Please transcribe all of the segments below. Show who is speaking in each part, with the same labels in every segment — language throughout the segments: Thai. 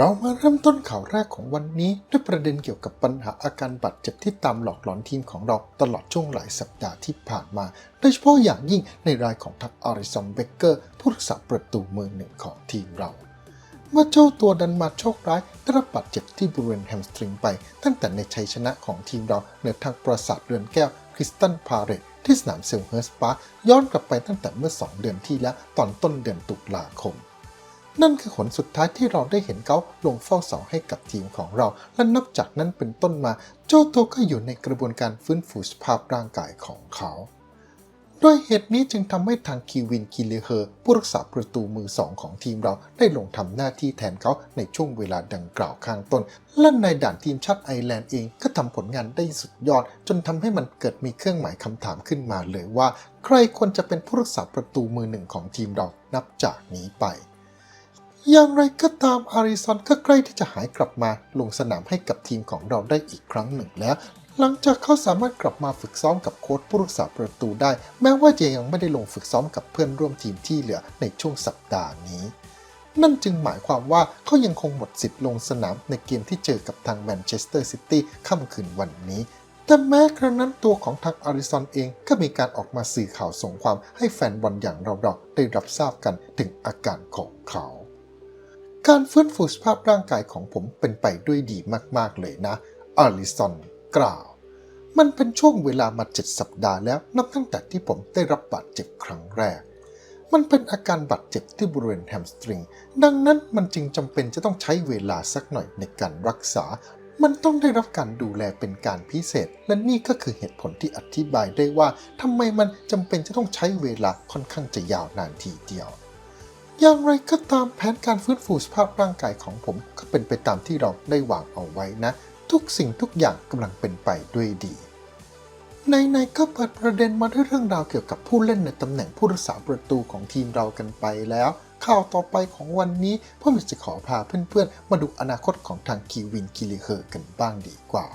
Speaker 1: เรามาเริ่มต้นข่าวแรกของวันนี้ ด้วยประเด็นเกี่ยวกับปัญหาอาการบาดเจ็บที่ตามหลอกหลอนทีมของเราตลอดช่วงหลายสัปดาห์ที่ผ่านมา โดยเฉพาะอย่างยิ่งในรายของทักอาริสันเบเกอร์ผู้รักษาประตูมือหนึ่งของทีมเราเมื่อเจ้าตัวดันมาโชคร้ายได้รับบาดเจ็บที่บริเวณแฮมสตริงไป ตั้งแต่ในชัยชนะของทีมเราเหนือทางปราสาทเรือนแก้วคริสตันพาเรตที่สนามเซลเฮิร์สปาร์ย้อนกลับไปตั้งแต่เมื่อ 2 เดือนที่แล้วตอนต้นเดือนตุลาคม นั่นคือผลสุดท้ายที่เราได้เห็นเขาลงเฝ้าเสาให้กับทีมของเรา และนับจากนั้นเป็นต้นมา เจ้าตัวก็อยู่ในกระบวนการฟื้นฟูสภาพร่างกายของเขาด้วยเหตุนี้จึงทำให้ทางคีวินคิเลเฮอร์ผู้รักษาประตูมือสองของทีมเราได้ลงทำหน้าที่แทนเขาในช่วงเวลาดังกล่าวข้างต้น และในด่านทีมชาติไอร์แลนด์เองก็ทำผลงานได้สุดยอด จนทำให้มันเกิดมีเครื่องหมายคำถามขึ้นมาเลยว่า ใครควรจะเป็นผู้รักษาประตูมือหนึ่งของทีมเรานับจากนี้ไป อย่างไรก็ตามอาริสันก็ใกล้ที่จะหายกลับมาลงสนามให้กับทีมของเราได้อีกครั้งหนึ่งแล้ว หลังจากเขาสามารถกลับมาฝึกซ้อมกับโค้ชผู้รักษาประตูได้ แม้ว่าจะยังไม่ได้ลงฝึกซ้อมกับเพื่อนร่วมทีมที่เหลือในช่วงสัปดาห์นี้ นั่นจึงหมายความว่าเขายังคงหมดสิทธิ์ลงสนามในเกมที่เจอกับทางแมนเชสเตอร์ซิตี้ค่ำคืนวันนี้แต่แม้ครั้งนั้นตัวของทางอาริสันเองก็มีการออกมาสื่อข่าวส่งความให้แฟนบอลอย่างเราๆได้รับทราบกันถึงอาการของเขา การฟื้นฟูสภาพร่างกายของผมเป็นไปด้วยดีมากๆเลยนะ อาริสันกล่าว มันเป็นช่วงเวลามาเจ็ดสัปดาห์แล้วนับตั้งแต่ที่ผมได้รับบาดเจ็บครั้งแรก มันเป็นอาการบาดเจ็บที่บริเวณแฮมสตริง ดังนั้นมันจึงจำเป็นจะต้องใช้เวลาสักหน่อยในการรักษา มันต้องได้รับการดูแลเป็นการพิเศษ และนี่ก็คือเหตุผลที่อธิบายได้ว่าทำไมมันจำเป็นจะต้องใช้เวลาค่อนข้างจะยาวนานทีเดียว อย่างไรก็ตามแผนการฟื้นฟูสภาพร่างกายของผมก็เป็นไปตามที่เราได้วางเอาไว้นะ ทุกสิ่งทุกอย่างกำลังเป็นไปด้วยดีในๆก็เปิดประเด็นมาด้วยเรื่องราวเกี่ยวกับผู้เล่นในตำแหน่งผู้รักษาประตูของทีมเรากันไปแล้ว ข่าวต่อไปของวันนี้ผมอยากจะขอพาเพื่อนๆ มาดูอนาคตของทางคีวินกิลิเฮอร์กันบ้างดีกว่า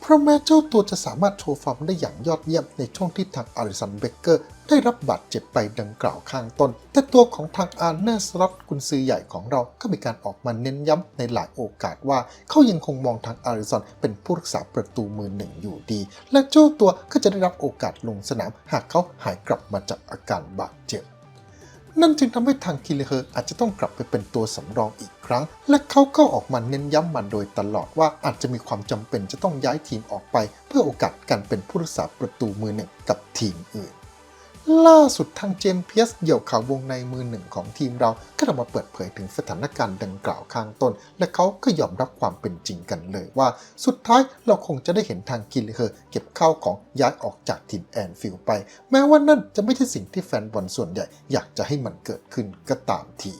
Speaker 1: เพราะแม้เจ้าตัวจะสามารถโชว์ฟอร์มได้อย่างยอดเยี่ยมในช่วงที่ทางอาริสันเบเกอร์ได้รับบาดเจ็บไปดังกล่าวข้างต้น แต่ตัวของทางอาร์เนอร์สล็อตกุนซือใหญ่ของเราก็มีการออกมาเน้นย้ำในหลายโอกาสว่า เขายังคงมองทางอาริสันเป็นผู้รักษาประตูมือหนึ่งอยู่ดี และเจ้าตัวก็จะได้รับโอกาสลงสนาม หากเขาหายกลับมาจากอาการบาดเจ็บ นั่นจึงทำให้ทางคิเลเฮอร์อาจจะต้องกลับไปเป็นตัวสำรองอีกครั้ง และเขาก็ออกมาเน้นย้ำมันโดยตลอดว่าอาจจะมีความจำเป็นจะต้องย้ายทีมออกไป เพื่อโอกาสการเป็นผู้รักษาประตูมือหนึ่งกับทีมอื่น ล่าสุดทางเจมส์เพียสเหี่ยวข่าววงในมือหนึ่งของทีมเราก็ออกมาเปิดเผยถึงสถานการณ์ดังกล่าวข้างต้น และเขาก็ยอมรับความเป็นจริงกันเลยว่า สุดท้ายเราคงจะได้เห็นทางกิลเลอร์เก็บข้าวของย้ายออกจากทีมแอนฟิลไป แม้ว่านั่นจะไม่ใช่สิ่งที่แฟนบอลส่วนใหญ่อยากจะให้มันเกิดขึ้นก็ตามที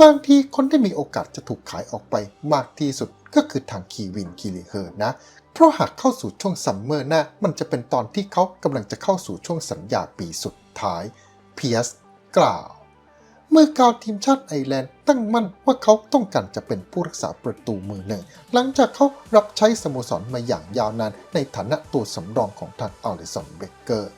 Speaker 1: บางทีคนที่มีโอกาสจะถูกขายออกไปมากที่สุดก็คือทางคีวินคิลิเฮอร์นะ เพราะหากเข้าสู่ช่วงซัมเมอร์หน้า มันจะเป็นตอนที่เขากำลังจะเข้าสู่ช่วงสัญญาปีสุดท้ายเพียสกล่าว เมื่อกาวทีมชาติไอร์แลนด์ตั้งมั่นว่าเขาต้องการจะเป็นผู้รักษาประตูมือหนึ่ง หลังจากเขารับใช้สโมสรมาอย่างยาวนานในฐานะตัวสำรองของทางอลิสันเบเกอร์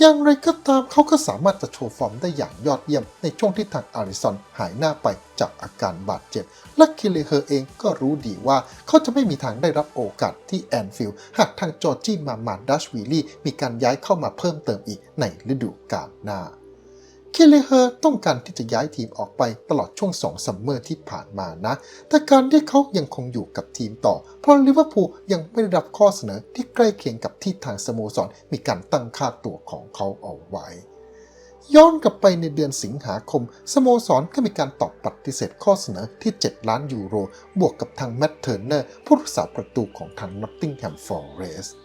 Speaker 1: อย่างไรก็ตามเขาก็สามารถจะโชว์ฟอร์มได้อย่างยอดเยี่ยม ในช่วงที่ทางอาริสันหายหน้าไปจากอาการบาดเจ็บ และคิเลเฮอร์เองก็รู้ดีว่าเขาจะไม่มีทางได้รับโอกาสที่แอนฟิลด์หากทางจอร์จี้มามาดัชวิลลี่มีการย้ายเข้ามาเพิ่มเติมอีกในฤดูกาลหน้า คเลเฮอร์ต้องการที่จะย้ายทีมออกไปตลอดช่วงสองซัมเมอร์ที่ผ่านมานะ แต่การที่เขายังคงอยู่กับทีมต่อ เพราะลิเวอร์พูลยังไม่ได้รับข้อเสนอที่ใกล้เคียงกับที่ทางสโมสรมีการตั้งค่าตัวของเขาเอาไว้ย้อนกลับไปในเดือนสิงหาคม สโมสรก็มีการตอบปฏิเสธข้อเสนอที่ 7 ล้านยูโร บวกกับทางแมตเทอร์เนอร์ผู้รักษาประตูของทางนอตติงแฮมฟอร์เรสต์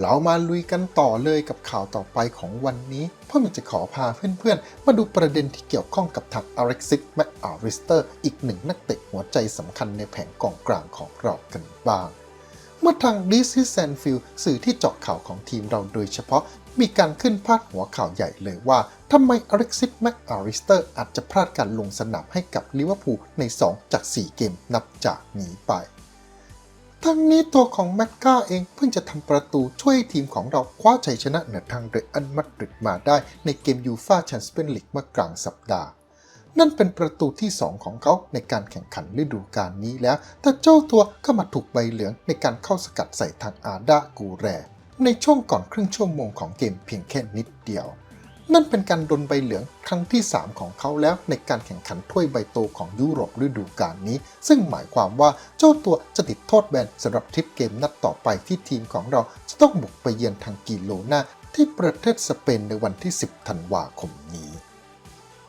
Speaker 1: เรามาลุยกันต่อเลยกับข่าวต่อไปของวันนี้เพื่อจะขอพาเพื่อนๆ มาดูประเด็นที่เกี่ยวข้องกับทางอเร็กซิกแมคอาริสเตอร์อีกหนึ่งนักเตะหัวใจสำคัญในแผงกองกลางของเรากันบ้าง เมื่อทางดิซิแซนฟิลสื่อที่เจาะข่าวของทีมเราโดยเฉพาะ มีการขึ้นพาดหัวข่าวใหญ่เลยว่าทำไมอเร็กซิสแมคอาริสเตอร์อาจจะพลาดการลงสนามให้กับลิเวอร์พูลใน 2 จาก 4 เกมนับจากนี้ไป ทั้งนี้ตัวของแมคกาเองเพิ่งจะทำประตูช่วยทีมของเราคว้าชัยชนะเหนือทางเรอัลมาดริดมาได้ในเกมยูฟาแชมเปี้ยนลีกเมื่อกลางสัปดาห์ นั่นเป็นประตูที่ 2 ของเขาในการแข่งขันฤดูกาลนี้แล้ว แต่เจ้าตัวก็มาถูกใบเหลืองในการเข้าสกัดใส่ทางอาดากูแร ในช่วงก่อนครึ่งชั่วโมงของเกมเพียงแค่นิดเดียว นั่นเป็นการโดนใบเหลืองครั้งที่ 3 ของเขาแล้วในการแข่งขันถ้วยใบโตของยุโรปฤดูกาลนี้ ซึ่งหมายความว่าเจ้าตัวจะติดโทษแบนสำหรับทริปเกมนัดต่อไปที่ทีมของเราจะต้องบุกไปเยือนทางกิโลนาที่ประเทศสเปนในวันที่ 10 ธันวาคมนี้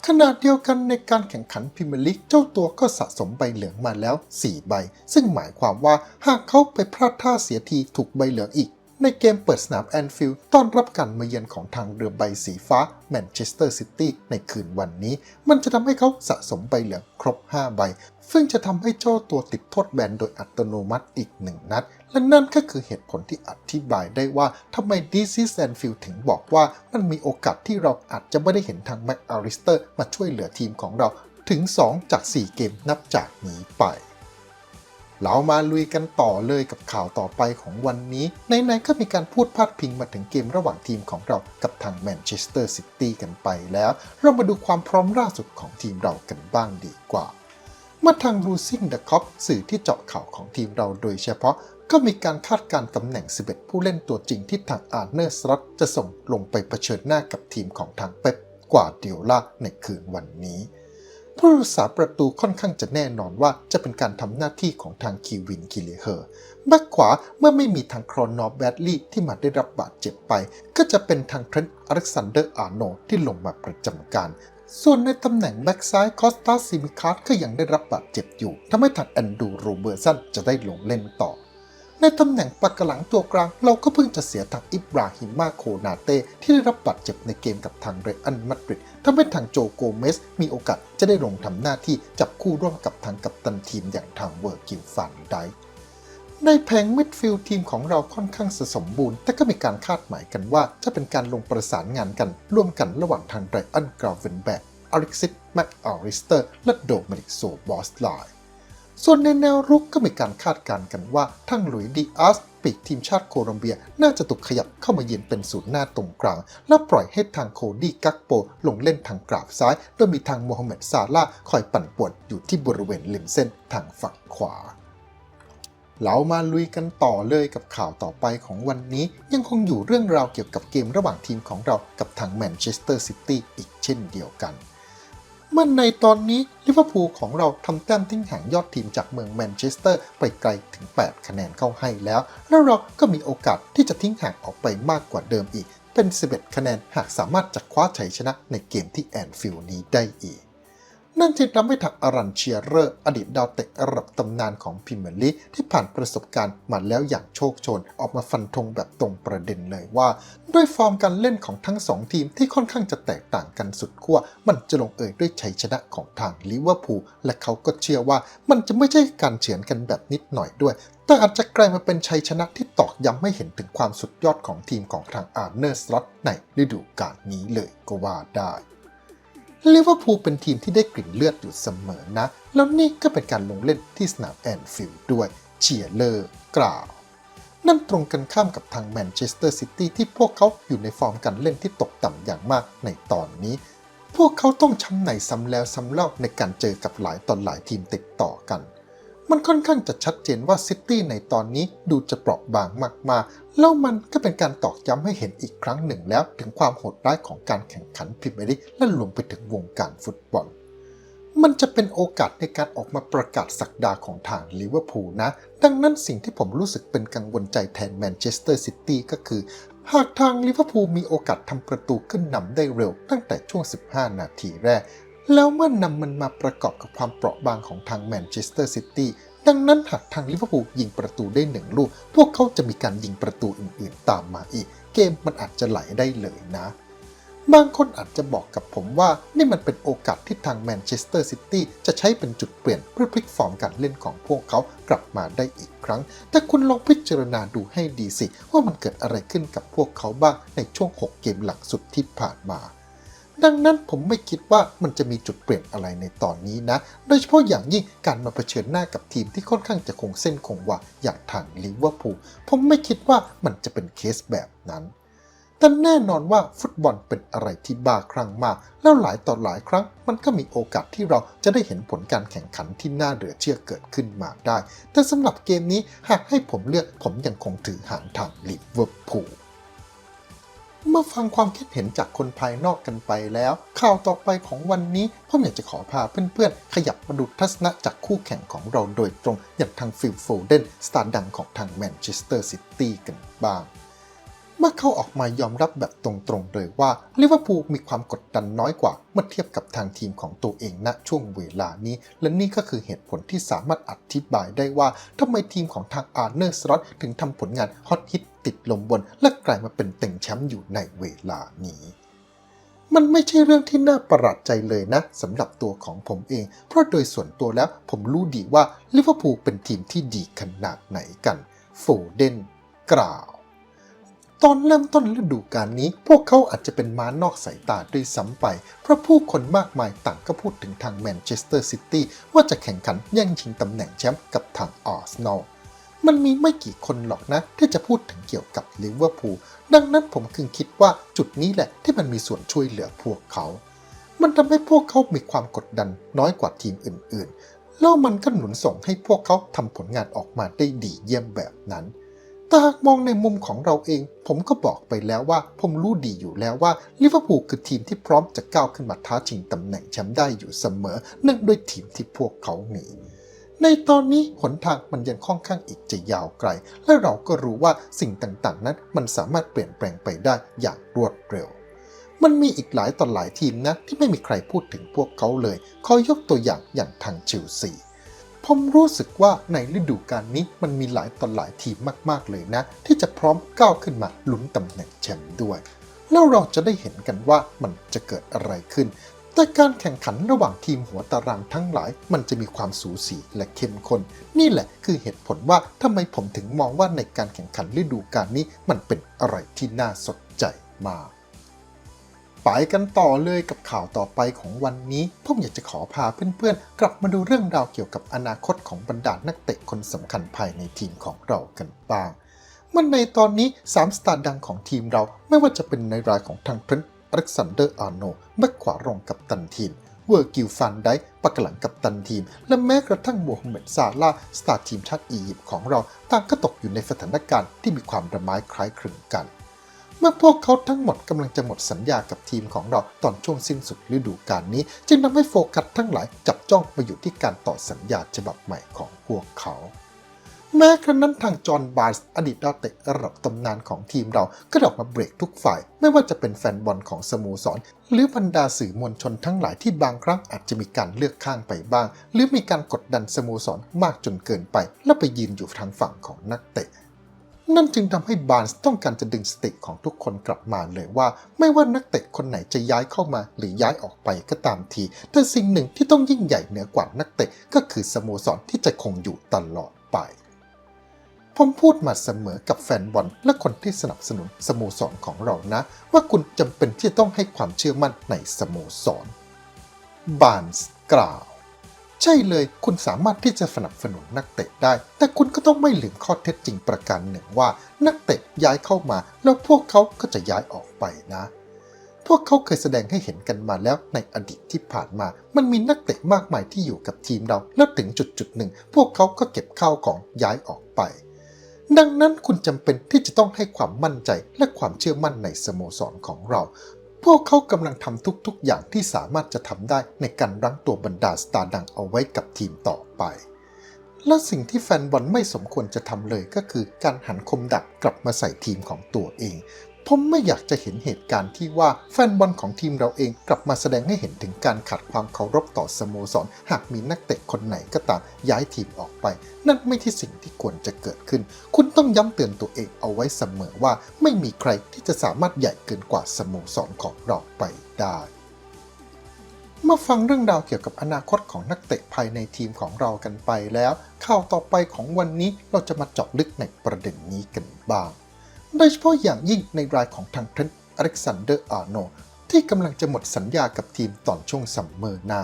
Speaker 1: ขณะเดียวกันในการแข่งขันพรีเมียร์ลีกเจ้าตัวก็สะสมใบเหลืองมาแล้ว 4 ใบ ซึ่งหมายความว่าหากเขาไปพลาดท่าเสียทีถูกใบเหลืองอีก ในเกมเปิดสนามแอนฟิลด์ต้อนรับการมาเยือนของทางเรือใบสีฟ้าแมนเชสเตอร์ซิตี้ในคืนวันนี้ มันจะทำให้เขาสะสมใบเหลืองครบ 5 ใบ ซึ่งจะทำให้เจ้าตัวติดโทษแบนโดยอัตโนมัติอีกหนึ่งนัด และนั่นก็คือเหตุผลที่อธิบายได้ว่าทำไมดีซีแซนฟิลถึงบอกว่ามันมีโอกาสที่เราอาจจะไม่ได้เห็นทางแม็กอาริสเตอร์มาช่วยเหลือทีมของเราถึง 2 จาก 4 เกมนับจากนี้ไป เรามาลุยกันต่อเลยกับข่าวต่อไปของวันนี้ในๆก็มีการพูดพาดพิงมาถึงเกมระหว่างทีมของเรากับทางแมนเชสเตอร์ซิตี้กันไปแล้ว เรามาดูความพร้อมล่าสุดของทีมเรากันบ้างดีกว่าเมื่อทาง Losing the Cop สื่อที่เจาะข่าวของทีมเราโดยเฉพาะ ก็มีการคาดการตำแหน่ง 11 ผู้เล่นตัวจริงที่ทางอาร์เนอร์สล็อตจะส่งลงไปเผชิญหน้ากับทีมของทางเป๊ปกว่าเดียวล่าในคืนวันนี้ ผู้รักษาประตูค่อนข้างจะแน่นอนว่าจะเป็นการทำหน้าที่ของทางคีวินกิเลเฮอร์แบ็กขวาเมื่อไม่มีทางครอนนอร์แบดลีย์ที่มาได้รับบาดเจ็บไป ก็จะเป็นทางเทรนต์อเล็กซานเดอร์อาร์โนที่ลงมาประจำการ ส่วนในตำแหน่งแบ็กซ้ายคอสตาซิมิคาร์ก็ยังได้รับบาดเจ็บอยู่ทำให้ทางแอนดูโรเบอร์สันจะได้ลงเล่นต่อ ในตำแหน่งปากหลังตัวกลาง เราก็เพิ่งจะเสียทางอิบราฮิมาโคนาเต้ที่ได้รับบาดเจ็บในเกมกับทางเรอัลมาดริดทำให้ทางโจโกเมสมีโอกาสจะได้ลงทำหน้าที่จับคู่ร่วมกับทางกัปตันทีมอย่างทางเวอร์กิลฟันไดในแผงมิดฟิลด์ทีมของเราค่อนข้างสมบูรณ์ แต่ก็มีการคาดหมายกันว่า จะเป็นการลงประสานงานกัน ร่วมกันระหว่างทางไรอันกราเวนแบกอเล็กซิสแม็กอาริสเตอร์ และโดมินิกโซบอสไล ส่วนในแนวรุกก็มีการคาดการณ์กันว่าทั้งหลุยดีอาสปีกทีมชาติโคลอมเบีย น่าจะถูกขยับเข้ามายืนเป็นศูนย์หน้าตรงกลาง และปล่อยให้ทางโคดี้กักโป ลงเล่นทางกราบซ้าย โดยมีทางโมฮัมเหม็ดซาลาคอยปั่นป่วนอยู่ที่บริเวณริมเส้นทางฝั่งขวาเรามาลุยกันต่อเลยกับข่าวต่อไปของวันนี้ ยังคงอยู่เรื่องราวเกี่ยวกับเกมระหว่างทีมของเรากับทางแมนเชสเตอร์ซิตี้อีกเช่นเดียวกัน เมื่อในตอนนี้ลิเวอร์พูลของเราทำแต้มทิ้งห่างยอดทีมจากเมืองแมนเชสเตอร์ไปไกลถึง 8 คะแนนเข้าให้แล้ว แล้วเราก็มีโอกาสที่จะทิ้งห่างออกไปมากกว่าเดิมอีก เป็น 11 คะแนนหากสามารถจะคว้าชัยชนะในเกมที่แอนฟิลด์นี้ได้อีก นั่นจึงทำให้ทางอารันเชียเรอร์อดีตดาวเตะระดับตำนานของพรีเมลีที่ผ่านประสบการณ์มาแล้วอย่างโชคโชน ออกมาฟันธงแบบตรงประเด็นเลยว่า ด้วยฟอร์มการเล่นของทั้งสองทีมที่ค่อนข้างจะแตกต่างกันสุดขั้วมันจะลงเอยด้วยชัยชนะของทางลิเวอร์พูลและเขาก็เชื่อว่ามันจะไม่ใช่การเฉือนกันแบบนิดหน่อยด้วยแต่อาจจะกลายมาเป็นชัยชนะที่ตอกย้ำให้เห็นถึงความสุดยอดของทีมของทางอาร์เนอร์สล็อตในฤดูกาลนี้เลยก็ว่าได้ ลิเวอร์พูลเป็นทีมที่ได้กลิ่นเลือดอยู่เสมอนะ แล้วนี่ก็เป็นการลงเล่นที่สนามแอนฟิลด์ด้วยเชียร์เลอร์กล่าว นั่นตรงกันข้ามกับทางแมนเชสเตอร์ซิตี้ที่พวกเขาอยู่ในฟอร์มการเล่นที่ตกต่ำอย่างมากในตอนนี้ พวกเขาต้องช้ำไหนซ้ำแล้วซ้ำเล่าในการเจอกับหลายตอนหลายทีมติดต่อกัน มันค่อนข้างจะชัดเจนว่าซิตี้ในตอนนี้ดูจะเปราะบางมากๆ แล้วมันก็เป็นการตอกย้ำให้เห็นอีกครั้งหนึ่งแล้ว ถึงความโหดร้ายของการแข่งขันพรีเมียร์ลีกและรวมไปถึงวงการฟุตบอล มันจะเป็นโอกาสในการออกมาประกาศสักดาของทางลิเวอร์พูลนะ ดังนั้นสิ่งที่ผมรู้สึกเป็นกังวลใจแทนแมนเชสเตอร์ซิตี้ก็คือ หากทางลิเวอร์พูลมีโอกาสทำประตูขึ้นนำได้เร็วตั้งแต่ช่วง 15 นาทีแรก แล้วเมื่อนำมันมาประกอบกับความเปราะบางของทางแมนเชสเตอร์ซิตี้ดังนั้นหากทางลิเวอร์พูลยิงประตูได้หนึ่งลูก พวกเขาจะมีการยิงประตูอื่นๆ ตามมาอีก เกมมันอาจจะไหลได้เลยนะ บางคนอาจจะบอกกับผมว่า นี่มันเป็นโอกาสที่ทางแมนเชสเตอร์ซิตี้จะใช้เป็นจุดเปลี่ยนเพื่อพลิกฟอร์มการเล่นของพวกเขากลับมาได้อีกครั้ง แต่คุณลองพิจารณาดูให้ดีสิ ว่ามันเกิดอะไรขึ้นกับพวกเขาบ้างในช่วง 6 เกมหลังสุดที่ผ่านมา ดังนั้นผมไม่คิดว่ามันจะมีจุดเปลี่ยนอะไรในตอนนี้นะ โดยเฉพาะอย่างยิ่งการมาเผชิญหน้ากับทีมที่ค่อนข้างจะคงเส้นคงวาอย่างทางลิเวอร์พูลผมไม่คิดว่ามันจะเป็นเคสแบบนั้นแต่แน่นอนว่าฟุตบอลเป็นอะไรที่บ้าคลั่งมาก แล้วหลายต่อหลายครั้ง มันก็มีโอกาสที่เราจะได้เห็นผลการแข่งขันที่น่าเหลือเชื่อเกิดขึ้นมาได้ แต่สำหรับเกมนี้หากให้ผมเลือกผมยังคงถือหางทางลิเวอร์พูล เมื่อฟังความคิดเห็นจากคนภายนอกกันไปแล้ว ข่าวต่อไปของวันนี้ผมอยากจะขอพาเพื่อนๆ ขยับมาดูทัศนะจากคู่แข่งของเราโดยตรงอย่างทางฟิลโฟเดนสตาร์ดังของทางแมนเชสเตอร์ซิตี้กันบ้าง เมื่อเขาออกมายอมรับแบบตรงๆเลยว่าลิเวอร์พูลมีความกดดันน้อยกว่าเมื่อเทียบกับทางทีมของตัวเองณช่วงเวลานี้ และนี่ก็คือเหตุผลที่สามารถอธิบายได้ว่าทำไมทีมของทางอาร์เนอร์สล็อตถึงทำผลงานฮอตฮิต ติดลมบนและกลายมาเป็นเต็งแชมป์อยู่ในเวลานี้ มันไม่ใช่เรื่องที่น่าประหลาดใจเลยนะสำหรับตัวของผมเอง เพราะโดยส่วนตัวแล้วผมรู้ดีว่าลิเวอร์พูลเป็นทีมที่ดีขนาดไหนกันโฟเดนกล่าวตอนเริ่มต้นฤดูกาลนี้ พวกเขาอาจจะเป็นม้านอกสายตาด้วยซ้ำไป เพราะผู้คนมากมายต่างก็พูดถึงทางแมนเชสเตอร์ซิตี้ว่าจะแข่งขันแย่งชิงตำแหน่งแชมป์กับทางอาร์เซนอล มันมีไม่กี่คนหรอกนะ ที่จะพูดถึงเกี่ยวกับลิเวอร์พูลดังนั้นผมคือคิดว่าจุดนี้แหละที่มันมีส่วนช่วยเหลือพวกเขา มันทำให้พวกเขามีความกดดันน้อยกว่าทีมอื่นๆ แล้วมันก็หนุนส่งให้พวกเขาทำผลงานออกมาได้ดีเยี่ยมแบบนั้นแต่หากมองในมุมของเราเอง ผมก็บอกไปแล้วว่า ผมรู้ดีอยู่แล้วว่าลิเวอร์พูลคือทีมที่พร้อมจะก้าวขึ้นมาท้าชิงตำแหน่งแชมป์ได้อยู่เสมอเนื่องด้วยทีมที่พวกเขามี ในตอนนี้หนทางมันยังค่อนข้างอีกจะยาวไกล และเราก็รู้ว่าสิ่งต่างๆ นั้นมันสามารถเปลี่ยนแปลงไปได้อย่างรวดเร็ว มันมีอีกหลายต่อหลายทีมนะที่ไม่มีใครพูดถึงพวกเขาเลย ขอยกตัวอย่างอย่างทางเชลซีผมรู้สึกว่าในฤดูกาลนี้มันมีหลายต่อหลายทีมมากๆเลยนะ ที่จะพร้อมก้าวขึ้นมาลุ้นตำแหน่งแชมป์ด้วย แล้วเราจะได้เห็นกันว่ามันจะเกิดอะไรขึ้น แต่การแข่งขันระหว่างทีมหัวตารางทั้งหลาย มันจะมีความสูสีและเข้มข้น นี่แหละคือเหตุผลว่าทำไมผมถึงมองว่าในการแข่งขันฤดูกาลนี้มันเป็นอะไรที่น่าสนใจมากไปกันต่อเลยกับข่าวต่อไปของวันนี้ ผมอยากจะขอพาเพื่อนๆ กลับมาดูเรื่องราวเกี่ยวกับอนาคตของบรรดานักเตะคนสำคัญภายในทีมของเรากันบ้างมันในตอนนี้ 3 สตาร์ดังของทีมเราไม่ว่าจะเป็นในรายของทางเทรนต์ อเล็กซานเดอร์อาร์โนแบ็คขวารองกับตันทีม เวอร์กิลฟันไดปักหลังกับตันทีม และแม้กระทั่งโมฮัมเหม็ดซาลาสตาร์ทีมชาติอียิปต์ของเราต่างก็ตกอยู่ในสถานการณ์ที่มีความระไม้คล้ายคลึงกัน เมื่อพวกเขาทั้งหมดกำลังจะหมดสัญญากับทีมของเราตอนช่วงสิ้นสุดฤดูกาลนี้ จึงทำให้โฟกัสทั้งหลายจับจ้องมาอยู่ที่การต่อสัญญาฉบับใหม่ของพวกเขา แม้ครั้นั้นทางจอห์นบาร์สอดีตดาวเตะระดับตำนานของทีมเราก็ออกมาเบรกทุกฝ่าย ไม่ว่าจะเป็นแฟนบอลของสโมสร หรือบรรดาสื่อมวลชนทั้งหลายที่บางครั้งอาจจะมีการเลือกข้างไปบ้าง หรือมีการกดดันสโมสรมากจนเกินไป แล้วไปยืนอยู่ทางฝั่งของนักเตะนั่นจึงทำให้บาร์นส์ต้องการจะดึงสติของทุกคนกลับมาเลยว่า ไม่ว่านักเตะคนไหนจะย้ายเข้ามาหรือย้ายออกไปก็ตามที แต่สิ่งหนึ่งที่ต้องยิ่งใหญ่เหนือกว่านักเตะก็คือสโมสรที่จะคงอยู่ตลอดไป ผมพูดมาเสมอกับแฟนบอลและคนที่สนับสนุนสโมสรของเรานะ ว่าคุณจำเป็นที่ต้องให้ความเชื่อมั่นในสโมสรบาร์นส์กล่าว ใช่เลยคุณสามารถที่จะสนับสนุนนักเตะได้ แต่คุณก็ต้องไม่ลืมข้อเท็จจริงประการหนึ่งว่า นักเตะย้ายเข้ามา แล้วพวกเขาก็จะย้ายออกไปนะ พวกเขาเคยแสดงให้เห็นกันมาแล้วในอดีตที่ผ่านมา มันมีนักเตะมากมายที่อยู่กับทีมเรา แล้วถึงจุดจุดหนึ่ง พวกเขาก็เก็บข้าวของย้ายออกไป ดังนั้นคุณจำเป็นที่จะต้องให้ความมั่นใจและความเชื่อมั่นในสโมสรของเรา พวกเขากำลังทำทุกๆ อย่างที่สามารถจะทำได้ในการรั้งตัวบรรดาสตาร์ดังเอาไว้กับทีมต่อไป และสิ่งที่แฟนบอลไม่สมควรจะทำเลยก็คือการหันคมดักกลับมาใส่ทีมของตัวเอง ผมไม่อยากจะเห็นเหตุการณ์ที่ว่าแฟนบอลของทีมเราเองกลับมาแสดงให้เห็นถึงการขาดความเคารพต่อสโมสร หากมีนักเตะคนไหนก็ตามย้ายทีมออกไป นั่นไม่ใช่สิ่งที่ควรจะเกิดขึ้น คุณต้องย้ำเตือนตัวเองเอาไว้เสมอว่า ไม่มีใครที่จะสามารถใหญ่เกินกว่าสโมสรของเราไปได้เมาฟังเรื่องราวเกี่ยวกับอนาคตของนักเตะภายในทีมของเรากันไปแล้ว ข่าวต่อไปของวันนี้เราจะมาเจาะลึกในประเด็นนี้กันบ้าง โดยเฉพาะอย่างยิ่งในรายของทางเทรนต์อเล็กซานเดอร์อาร์โนที่กำลังจะหมดสัญญากับทีมตอนช่วงซัมเมอร์หน้า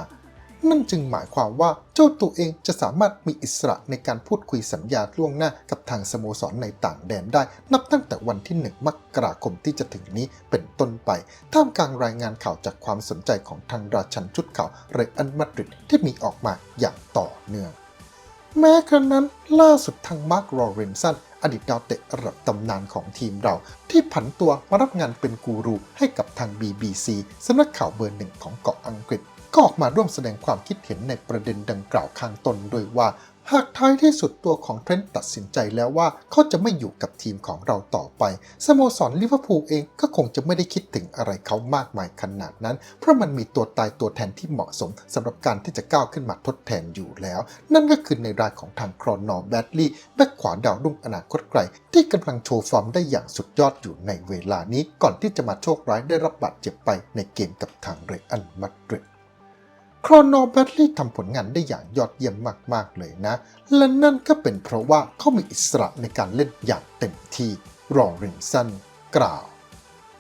Speaker 1: นั่นจึงหมายความว่าเจ้าตัวเองจะสามารถมีอิสระในการพูดคุยสัญญาล่วงหน้ากับทางสโมสรในต่างแดนได้ นับตั้งแต่วันที่ 1 มกราคมที่จะถึงนี้เป็นต้นไป ท่ามกลางรายงานข่าวจากความสนใจของทางราชันชุดข่าวเรอัลมาดริดที่มีออกมาอย่างต่อเนื่องแม้กระนั้นล่าสุดทางมาร์ครอเรนสัน อดีตดาวเตะระดับตำนานของทีมเรา ที่ผันตัวมารับงานเป็นกูรูให้กับทาง BBC สำนักข่าวเบอร์หนึ่งของเกาะอังกฤษก็ออกมาร่วมแสดงความคิดเห็นในประเด็นดังกล่าวข้างต้นโดยว่า หากท้ายที่สุดตัวของเทรนต์ตัดสินใจแล้วว่าเขาจะไม่อยู่กับทีมของเราต่อไป สโมสรลิเวอร์พูลเองก็คงจะไม่ได้คิดถึงอะไรเขามากมายขนาดนั้น เพราะมันมีตัวตายตัวแทนที่เหมาะสมสำหรับการที่จะก้าวขึ้นมาทดแทนอยู่แล้ว นั่นก็คือในรายของทางครอนอร์แบดลีย์แบ็คขวาดาวรุ่งอนาคตไกล ที่กำลังโชว์ฟอร์มได้อย่างสุดยอดอยู่ในเวลานี้ ก่อนที่จะมาโชคร้ายได้รับบาดเจ็บไปในเกมกับทางเรอัลมาดริด ครอนอแบตลี่ทำผลงานได้อย่างยอดเยี่ยมมาก ๆ เลยนะ และนั่นก็เป็นเพราะว่าเขามีอิสระในการเล่นอย่างเต็มที่รอริงสันกล่าว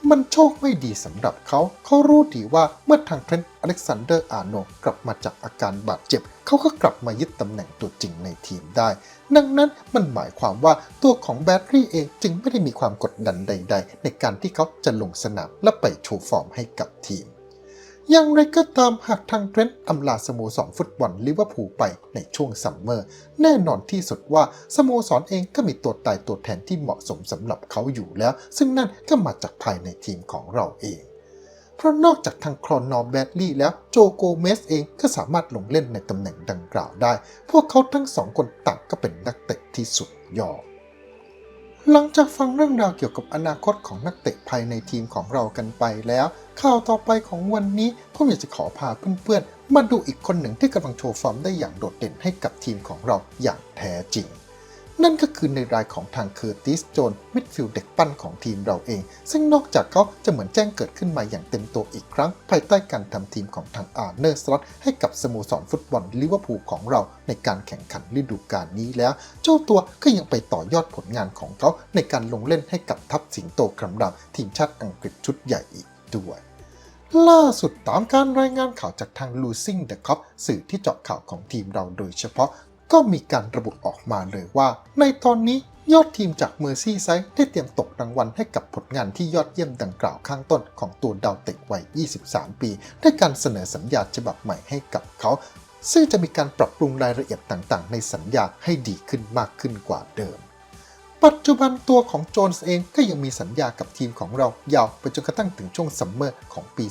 Speaker 1: มันโชคไม่ดีสำหรับเขา เขารู้ดีว่าเมื่อทางเทรนต์อเล็กซานเดอร์อาร์โนกลับมาจากอาการบาดเจ็บ เขาก็กลับมายึดตำแหน่งตัวจริงในทีมได้ ดังนั้นมันหมายความว่าตัวของแบตลี่เองจึงไม่ได้มีความกดดันใด ๆ ในการที่เขาจะลงสนามและไปโชว์ฟอร์มให้กับทีม อย่างไรก็ตามหากทางเทรนต์อำลาสโมสรฟุตบอลลิเวอร์พูลไปในช่วงซัมเมอร์ แน่นอนที่สุดว่าสโมสรเองก็มีตัวตายตัวแทนที่เหมาะสมสำหรับเขาอยู่แล้ว ซึ่งนั่นก็มาจากภายในทีมของเราเอง เพราะนอกจากทางครอนอร์แบดลี่แล้วโจโกเมสเองก็สามารถลงเล่นในตำแหน่งดังกล่าวได้ พวกเขาทั้งสองคนต่างก็เป็นนักเตะที่สุดยอดหลังจากฟังเรื่องราวเกี่ยวกับอนาคตของนักเตะภายในทีมของเรากันไปแล้ว ข่าวต่อไปของวันนี้ผมอยากจะขอพาเพื่อนๆ มาดูอีกคนหนึ่งที่กำลังโชว์ฟอร์มได้อย่างโดดเด่นให้กับทีมของเราอย่างแท้จริง นั่นก็คือในรายของทางเคอร์ติสโจนมิดฟิลด์เด็กปั้นของทีมเราเอง ซึ่งนอกจากเขาจะเหมือนแจ้งเกิดขึ้นมาอย่างเต็มตัวอีกครั้ง ภายใต้การทำทีมของทางอาร์เนอร์สล็อตให้กับสโมสรฟุตบอลลิเวอร์พูลของเราในการแข่งขันฤดูกาลนี้แล้ว เจ้าตัวก็ยังไปต่อยอดผลงานของเขาในการลงเล่นให้กับทัพสิงโตคำรามทีมชาติอังกฤษชุดใหญ่อีกด้วย ล่าสุดตามการรายงานข่าวจากทาง Losing the Cup สื่อที่เจาะข่าวของทีมเราโดยเฉพาะ ก็มีการระบุออกมาเลยว่า ในตอนนี้ยอดทีมจากเมอร์ซี่ไซด์ได้เตรียมตกรางวัลให้กับผลงานที่ยอดเยี่ยมดังกล่าวข้างต้นของตัวดาวเตะวัย 23 ปีด้วยการเสนอสัญญาฉบับใหม่ให้กับเขา ซึ่งจะมีการปรับปรุงรายละเอียดต่างๆ ในสัญญาให้ดีขึ้นมากขึ้นกว่าเดิม ปัจจุบันตัวของโจนส์เองก็ยังมีสัญญากับทีมของเรายาวไปจนกระทั่งถึงช่วงซัมเมอร์ของปี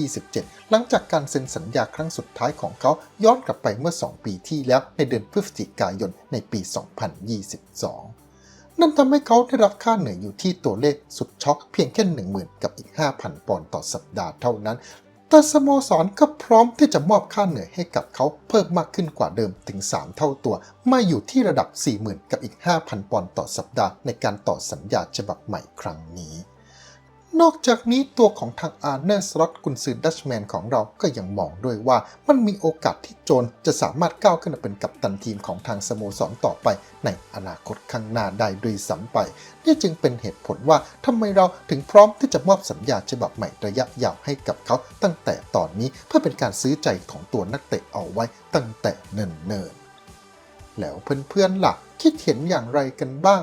Speaker 1: 2027 หลังจากการเซ็นสัญญาครั้งสุดท้ายของเขาย้อนกลับไปเมื่อ 2 ปีที่แล้วในเดือนพฤศจิกายนในปี 2022 นั่นทำให้เขาได้รับค่าเหนื่อยอยู่ที่ตัวเลขสุดช็อกเพียงแค่ 10,000 กับอีก 5,000 ปอนด์ต่อสัปดาห์เท่านั้น แต่สโมสรก็พร้อมที่จะมอบค่าเหนื่อยให้กับเขาเพิ่มมากขึ้นกว่าเดิมถึง 3 เท่าตัว มาอยู่ที่ระดับ 40,000 กับอีก 5,000 ปอนด์ต่อสัปดาห์ในการต่อสัญญาฉบับใหม่ครั้งนี้ นอกจากนี้ตัวของทางอาร์เนอร์สล็อตกุนซือดัชแมนของเราก็ยังมองด้วยว่ามันมีโอกาสที่โจนจะสามารถก้าวขึ้นมาเป็นกัปตันทีมของทางสโมสรต่อไป ในอนาคตข้างหน้าได้ด้วยซ้ำไป นี่จึงเป็นเหตุผลว่าทำไมเราถึงพร้อมที่จะมอบสัญญาฉบับใหม่ระยะยาวให้กับเขาตั้งแต่ตอนนี้เพื่อเป็นการซื้อใจของตัวนักเตะเอาไว้ตั้งแต่เนิ่นๆแล้วเพื่อนๆล่ะคิดเห็นอย่างไรกันบ้าง